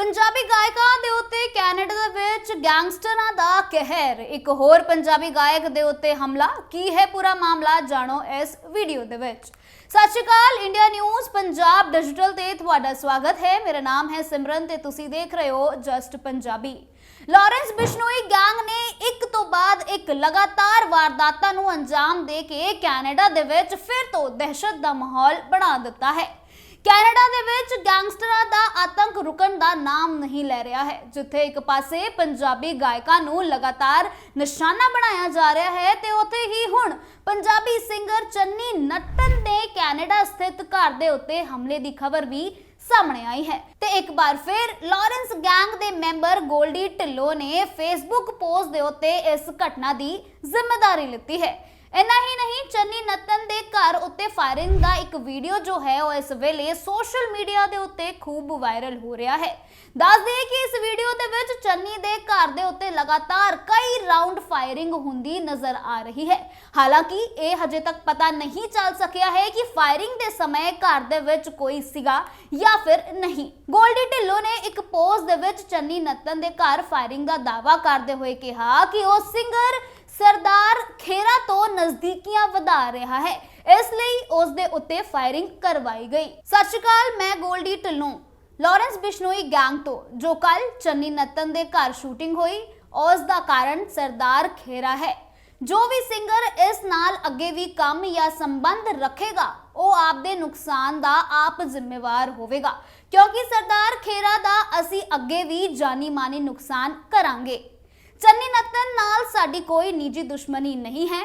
ਪੰਜਾਬੀ ਗਾਇਕਾਂ ਦੇ ਉੱਤੇ ਕੈਨੇਡਾ ਦੇ ਵਿੱਚ ਗੈਂਗਸਟਰਾਂ ਦਾ ਕਹਿਰ। ਇੱਕ ਹੋਰ ਪੰਜਾਬੀ ਗਾਇਕ ਦੇ ਉੱਤੇ ਹਮਲਾ। ਕੀ ਹੈ ਪੂਰਾ ਮਾਮਲਾ? ਜਾਣੋ ਇਸ ਵੀਡੀਓ ਦੇ ਵਿੱਚ। Sat Shri Akal, India News, Punjab digital ਤੇ ਤੁਹਾਡਾ ਸਵਾਗਤ ਹੈ। ਮੇਰਾ ਨਾਮ ਹੈ ਸਿਮਰਨ ਤੇ ਤੁਸੀਂ ਦੇਖ ਰਹੇ ਹੋ just Punjabi. Lawrence Bishnoi gang ਨੇ ਇੱਕ ਤੋਂ ਬਾਅਦ ਇੱਕ ਲਗਾਤਾਰ ਵਾਰਦਾਤਾਂ ਨੂੰ ਅੰਜਾਮ ਦੇ ਕੇ ਕੈਨੇਡਾ ਦੇ ਵਿੱਚ ਫਿਰ ਤੋਂ ਦਹਿਸ਼ਤ ਦਾ ਮਾਹੌਲ ਬਣਾ ਦਿੱਤਾ ਹੈ। ਕੈਨੇਡਾ ਦੇ ਵਿੱਚ ਗੈਂਗਸਟਰਾਂ ਦਾ ਆਤੰਕ ਰੁਕਣ ਦਾ ਨਾਮ ਨਹੀਂ ਲੈ ਰਿਹਾ ਹੈ, ਜਿੱਥੇ ਇੱਕ ਪਾਸੇ ਪੰਜਾਬੀ ਗਾਇਕਾਂ ਨੂੰ ਲਗਾਤਾਰ ਨਿਸ਼ਾਨਾ ਬਣਾਇਆ ਜਾ ਰਿਹਾ ਹੈ ਤੇ ਉੱਥੇ ਹੀ ਹੁਣ ਪੰਜਾਬੀ ਸਿੰਗਰ ਚੰਨੀ ਨੱਟਨ ਦੇ ਕੈਨੇਡਾ ਸਥਿਤ ਘਰ ਦੇ ਉੱਤੇ ਹਮਲੇ ਦੀ ਖਬਰ ਵੀ ਸਾਹਮਣੇ ਆਈ ਹੈ। ਤੇ ਇੱਕ ਵਾਰ ਫਿਰ ਲਾਰੈਂਸ ਗੈਂਗ ਦੇ ਮੈਂਬਰ ਗੋਲਡੀ ਢਿੱਲੋਂ ਨੇ ਫੇਸਬੁੱਕ ਪੋਸਟ ਦੇ ਉੱਤੇ ਇਸ ਘਟਨਾ ਦੀ ਜ਼ਿੰਮੇਵਾਰੀ ਲਿੱਤੀ ਹੈ। ਇੰਨਾ ਹੀ ਨਹੀਂ, ਚੰਨੀ ਨਤਨ ਦੇ ਘਰ ਉੱਤੇ ਫਾਇਰਿੰਗ ਦਾ ਇੱਕ ਵੀਡੀਓ ਜੋ ਹੈ ਉਹ ਇਸ ਵੇਲੇ ਸੋਸ਼ਲ ਮੀਡੀਆ ਦੇ ਉੱਤੇ ਖੂਬ ਵਾਇਰਲ ਹੋ ਰਿਹਾ ਹੈ। ਦੱਸ ਦਈਏ ਕਿ ਇਸ ਵੀਡੀਓ ਦੇ ਵਿੱਚ ਚੰਨੀ ਦੇ ਘਰ ਦੇ ਉੱਤੇ ਲਗਾਤਾਰ ਕਈ ਰਾਉਂਡ ਫਾਇਰਿੰਗ ਹੁੰਦੀ ਨਜ਼ਰ ਆ ਰਹੀ ਹੈ। ਹਾਲਾਂਕਿ ਇਹ ਹਜੇ ਤੱਕ ਪਤਾ ਨਹੀਂ ਚੱਲ ਸਕਿਆ ਹੈ ਕਿ ਫਾਇਰਿੰਗ ਦੇ ਸਮੇਂ ਘਰ ਦੇ ਵਿੱਚ ਕੋਈ ਸੀਗਾ ਜਾਂ ਫਿਰ ਨਹੀਂ। ਗੋਲਡੀ ਢਿੱਲੋਂ ਨੇ ਇੱਕ ਪੋਸਟ ਦੇ ਵਿੱਚ ਚੰਨੀ ਨਤਨ ਦੇ ਘਰ ਫਾਇਰਿੰਗ ਦਾ ਦਾਅਵਾ ਕਰਦੇ ਹੋਏ ਕਿਹਾ ਕਿ ਉਹ ਸਿੰਗਰ ਸਰਦਾਰ ਖੇਰਾ ਤੋਂ ਨਜ਼ਦੀਕੀਆਂ ਵਧਾ ਰਿਹਾ ਹੈ। ਇਸ ਲਈ ਉਸ ਦੇ ਉੱਤੇ ਫਾਇਰਿੰਗ ਕਰਵਾਈ ਗਈ। ਸਤਿ ਸ਼੍ਰੀ ਅਕਾਲ, ਮੈਂ ਗੋਲਡੀ ਢਿੱਲੋਂ। ਲਾਰੈਂਸ ਬਿਸ਼ਨੋਈ ਗੈਂਗ ਤੋਂ, ਜੋ ਕੱਲ ਚੰਨੀ ਨਤਨ ਦੇ ਘਰ ਸ਼ੂਟਿੰਗ ਹੋਈ, ਉਸ ਦਾ ਕਾਰਨ ਸਰਦਾਰ ਖੇਰਾ ਹੈ। ਜੋ ਵੀ ਸਿੰਗਰ ਇਸ ਨਾਲ ਅੱਗੇ ਵੀ ਕੰਮ ਜਾਂ ਸੰਬੰਧ ਰੱਖੇਗਾ, ਉਹ ਆਪਦੇ ਨੁਕਸਾਨ ਦਾ ਆਪ ਜ਼ਿੰਮੇਵਾਰ ਹੋਵੇਗਾ। ਕਿਉਂਕਿ ਸਰਦਾਰ ਖੇਰਾ ਦਾ ਅਸੀਂ ਅੱਗੇ ਵੀ ਜਾਨੀ ਮਾਨੀ ਨੁਕਸਾਨ ਕਰਾਂਗੇ। ਚੰਨੀ ਨੱਤਨ ਨਾਲ ਸਾਡੀ ਕੋਈ ਨਿੱਜੀ ਦੁਸ਼ਮਣੀ ਨਹੀਂ ਹੈ।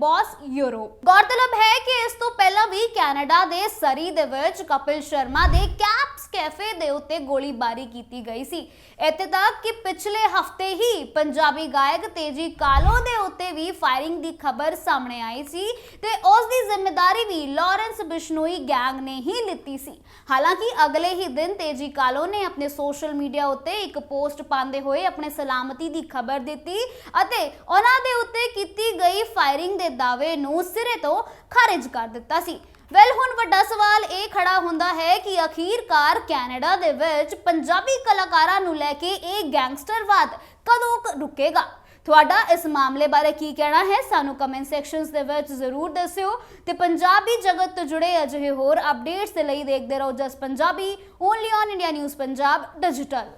#bosseurope ਗੌਰਤਲਬ ਹੈ ਕਿ ਇਸ ਤੋਂ ਪਹਿਲਾਂ ਵੀ ਕੈਨੇਡਾ ਦੇ ਸਰੀ ਦੇ ਵਿੱਚ ਕਪਿਲ ਸ਼ਰਮਾ ਦੇ ਕੈਪਸ ਕੈਫੇ ਦੇ ਉੱਤੇ ਗੋਲੀਬਾਰੀ ਕੀਤੀ ਗਈ ਸੀ। ਇੱਥੇ ਤੱਕ ਕਿ ਪਿਛਲੇ ਹਫ਼ਤੇ ਹੀ ਪੰਜਾਬੀ ਗਾਇਕ ਤੇਜੀ ਕਾਲੋ ਦੇ ਉੱਤੇ ਵੀ ਫਾਇਰਿੰਗ ਦੀ ਖਬਰ ਸਾਹਮਣੇ ਆਈ ਸੀ ਤੇ ਉਸ ਦੀ ਜ਼ਿੰਮੇਵਾਰੀ ਵੀ ਲਾਰੈਂਸ ਬਿਸ਼ਨੋਈ ਗੈਂਗ ਨੇ ਹੀ ਲਿੱਤੀ ਸੀ। ਹਾਲਾਂਕਿ ਅਗਲੇ ਹੀ ਦਿਨ ਤੇਜੀ ਕਾਲੋ ਨੇ ਆਪਣੇ ਸੋਸ਼ਲ ਮੀਡੀਆ ਉੱਤੇ ਇੱਕ ਪੋਸਟ ਪਾਉਂਦੇ ਹੋਏ ਆਪਣੇ ਸਲਾਮਤੀ ਦੀ ਖਬਰ ਦਿੱਤੀ ਅਤੇ ਉਹਨਾਂ ਦੇ ਉੱਤੇ ਕੀਤੀ ਗਈ ਫਾਇਰਿੰਗ ਦੇ ਦਾਅਵੇ ਨੂੰ ਸਿਰੇ ਤੋਂ ਖਾਰਜ ਕਰ ਦਿੱਤਾ ਸੀ। ਵੈਲ ਹੁਣ ਵੱਡਾ ਸਵਾਲ ਇਹ ਖੜਾ ਹੁੰਦਾ ਹੈ ਕਿ ਅਖੀਰਕਾਰ ਕੈਨੇਡਾ ਦੇ ਵਿੱਚ ਪੰਜਾਬੀ ਕਲਾਕਾਰਾਂ ਨੂੰ ਲੈ ਕੇ ਇਹ ਗੈਂਗਸਟਰਵਾਦ ਕਦੋਂ ਰੁਕੇਗਾ? ਤੁਹਾਡਾ ਇਸ ਮਾਮਲੇ ਬਾਰੇ ਕੀ ਕਹਿਣਾ ਹੈ? ਸਾਨੂੰ ਕਮੈਂਟ ਸੈਕਸ਼ਨਸ ਦੇ ਵਿੱਚ ਜ਼ਰੂਰ ਦੱਸਿਓ। ਤੇ ਪੰਜਾਬੀ ਜਗਤ ਤੋਂ ਜੁੜੇ ਅਜਿਹੇ ਹੋਰ ਅਪਡੇਟਸ ਦੇ ਲਈ ਦੇਖਦੇ ਰਹੋ Jus Punjabi only on India News Punjab digital